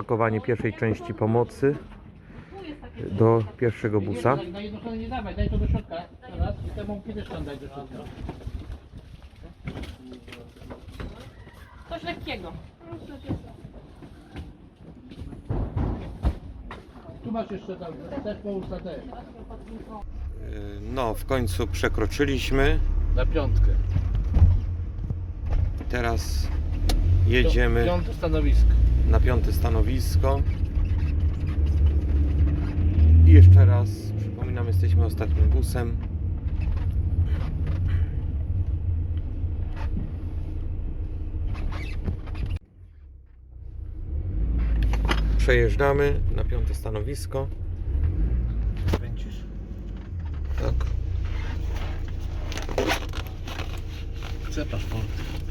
pakowanie pierwszej części pomocy do pierwszego busa. Na jedną stronę nie dawaj, daj to do środka. Teraz i tę mąkę też tam daj do środka. Coś lekkiego. Tu masz jeszcze tam, też połóż na też. No, w końcu przekroczyliśmy. Na piątkę. Teraz jedziemy Piąte stanowisko. Na piąte stanowisko. I jeszcze raz przypominam, jesteśmy ostatnim busem. Przejeżdżamy na piąte stanowisko. Kręcisz? Tak. Chcę paszport.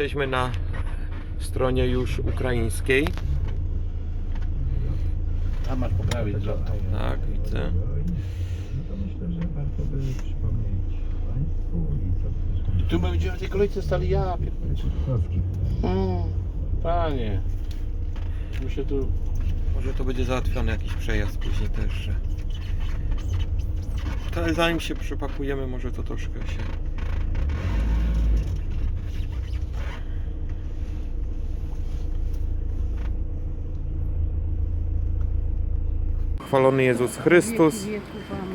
Jesteśmy na stronie już ukraińskiej. A masz poprawić żartą. Tak, widzę. To myślę, że warto by przypomnieć Państwu i tu będziemy w tej kolejce stali ja. pier- Czechowski. Mm, Panie. My się tu... Może to będzie załatwiony jakiś przejazd później też, że... Ale zanim się przepakujemy, może to troszkę się... Chwalony Jezus Chrystus.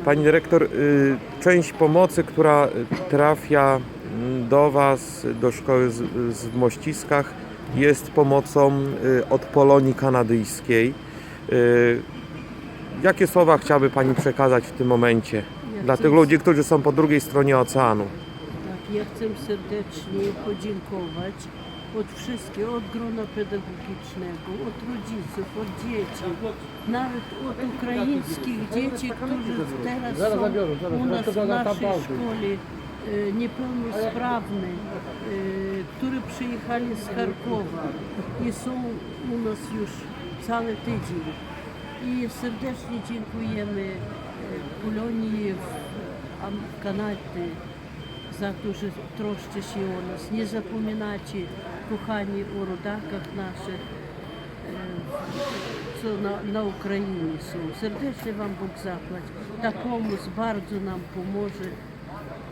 Pani dyrektor, y, część pomocy, która trafia mm, do Was, do szkoły w Mościskach, jest pomocą y, od Polonii Kanadyjskiej. Y, Jakie słowa chciałaby Pani przekazać w tym momencie Ja dla tych ludzi, którzy są po drugiej stronie oceanu? Tak, ja chcę serdecznie podziękować od wszystkich, od grona pedagogicznego, od rodziców, od dzieci, nawet od ukraińskich dzieci, którzy teraz są u nas w naszej szkole e, niepełnosprawne, e, które przyjechali z Charkowa i są u nas już cały tydzień. I serdecznie dziękujemy e, Polonii w Kanadzie za to, że troszczy się o nas. Nie zapominacie, kochani, o rodakach naszych, e, co na, na Ukrainie są. Serdecznie Wam Bóg zapłać. Ta pomoc bardzo nam pomoże.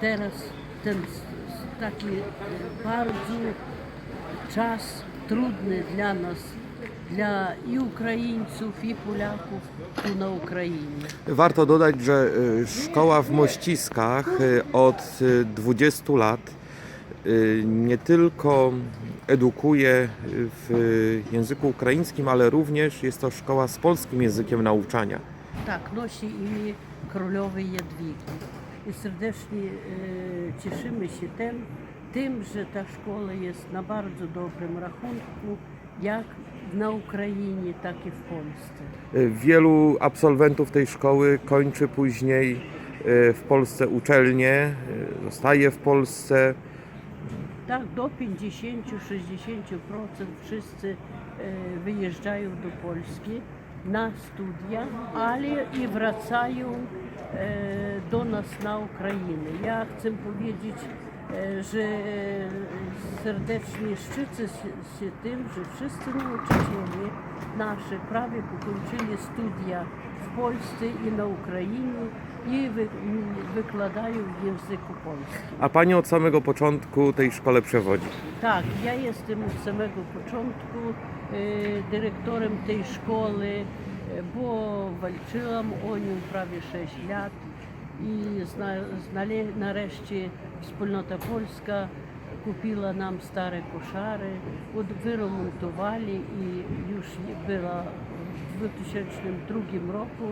Teraz ten taki bardzo czas trudny dla nas, dla i Ukraińców, i Polaków tu na Ukrainie. Warto dodać, że e, szkoła w Mościskach e, od 20 lat Y, nie tylko edukuje w języku ukraińskim, ale również jest to szkoła z polskim językiem nauczania. Tak, nosi imię królowej Jadwigi. I serdecznie y, cieszymy się tym, tym, że ta szkoła jest na bardzo dobrym rachunku, jak na Ukrainie, tak i w Polsce. Y, wielu absolwentów tej szkoły kończy później w Polsce uczelnie, zostaje w Polsce. Tak, do 50-60% wszyscy e, wyjeżdżają do Polski na studia, ale i wracają e, do nas na Ukrainę. Ja chcę powiedzieć, że serdecznie szczycę się, się tym, że wszyscy nauczyciele nasze prawie pokończyli studia w Polsce i na Ukrainie i wy, wykładają w języku polskim. A pani od samego początku tej szkole przewodzi. Tak, ja jestem od samego początku e, dyrektorem tej szkoły, e, bo walczyłam o nią prawie 6 lat znale, nareszcie wspólnota polska kupiła nam stare koszary, od, wyremontowali i już je- była w 2002 roku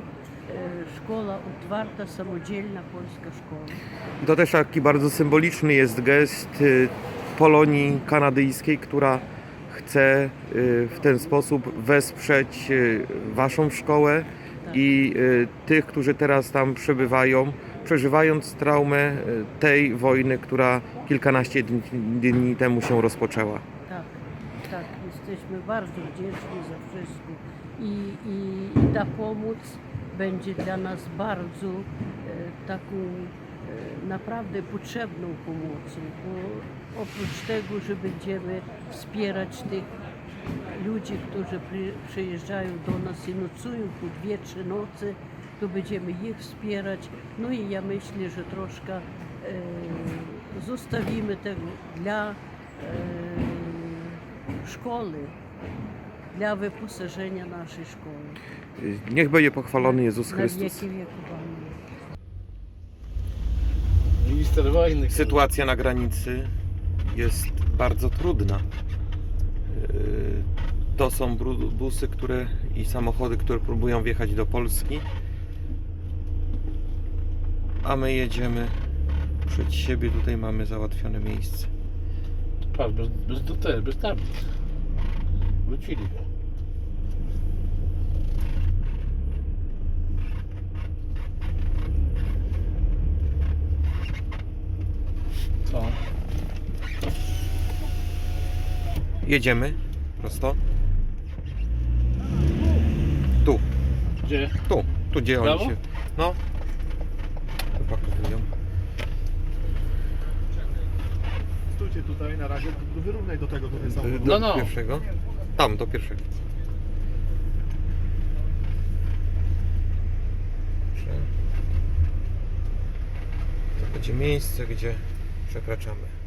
e, szkoła otwarta, samodzielna polska szkoła. To też taki bardzo symboliczny jest gest y, Polonii kanadyjskiej, która chce y, w ten sposób wesprzeć y, Waszą szkołę i y, tych, którzy teraz tam przebywają, przeżywając traumę y, tej wojny, która kilkanaście dni, temu się rozpoczęła. Tak. tak, jesteśmy bardzo wdzięczni za wszystko i, i, i ta pomoc będzie dla nas bardzo e, taką e, naprawdę potrzebną pomocą, bo oprócz tego, że będziemy wspierać tych ludzi, którzy przy, przyjeżdżają do nas i nocują po dwie, trzy noce, to będziemy ich wspierać. No i ja myślę, że troszkę e, zostawimy tego dla e, szkoły, dla wyposażenia naszej szkoły. Niech będzie pochwalony Jezus Chrystus. Minister wojny. Sytuacja na granicy jest bardzo trudna. Yy, To są busy, które i samochody, które próbują wjechać do Polski. A my jedziemy przed siebie. Tutaj mamy załatwione miejsce. Patrz, bez, bez, bez tablic. Wrócili. Co? Jedziemy prosto. Tu, Gdzie? tu, tu gdzie oni się. No. Tu pokazują. Stójcie tutaj na razie, wyrównaj do tego tutaj samochodu. Do No, no. pierwszego. Tam, do pierwszego. Dobrze. To będzie miejsce, gdzie przekraczamy.